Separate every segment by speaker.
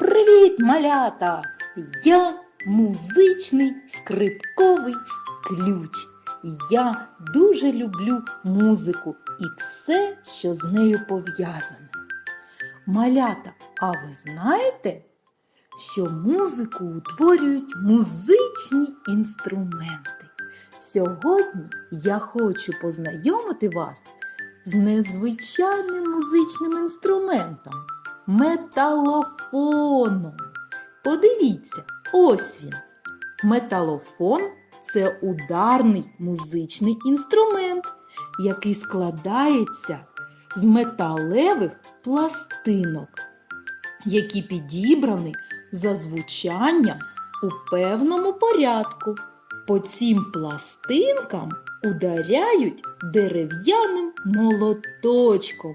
Speaker 1: Привіт, малята! Я музичний скрипковий ключ. Я дуже люблю музику і все, що з нею пов'язане. Малята, а ви знаєте, що музику утворюють музичні інструменти? Сьогодні я хочу познайомити вас з незвичайним музичним інструментом металофоном. Подивіться, ось він. Металофон це ударний музичний інструмент, який складається з металевих пластинок, які підібрані за звучанням у певному порядку. По цим пластинкам ударяють дерев'яним молоточком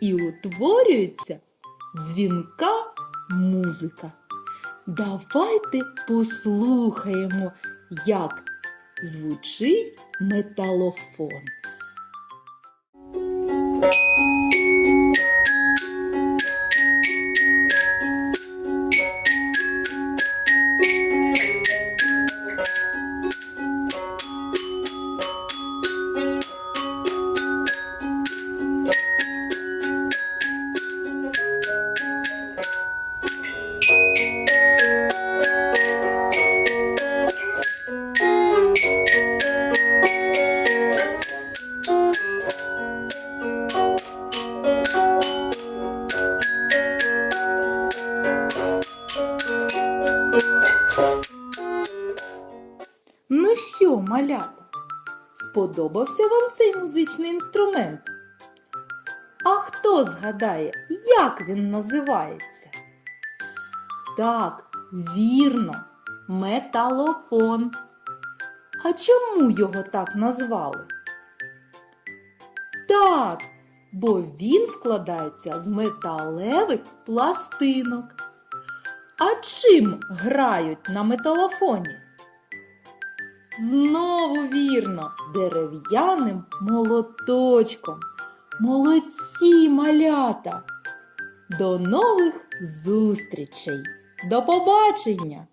Speaker 1: і утворюється дзвінка музика. Давайте послухаємо, як звучить металофон. Що, малята, сподобався вам цей музичний інструмент? А хто згадає, як він називається? Так, вірно, металофон. А чому його так назвали? Так, бо він складається з металевих пластинок. А чим грають на металофоні? Знову вірно, дерев'яним молоточком. Молодці малята! До нових зустрічей! До побачення!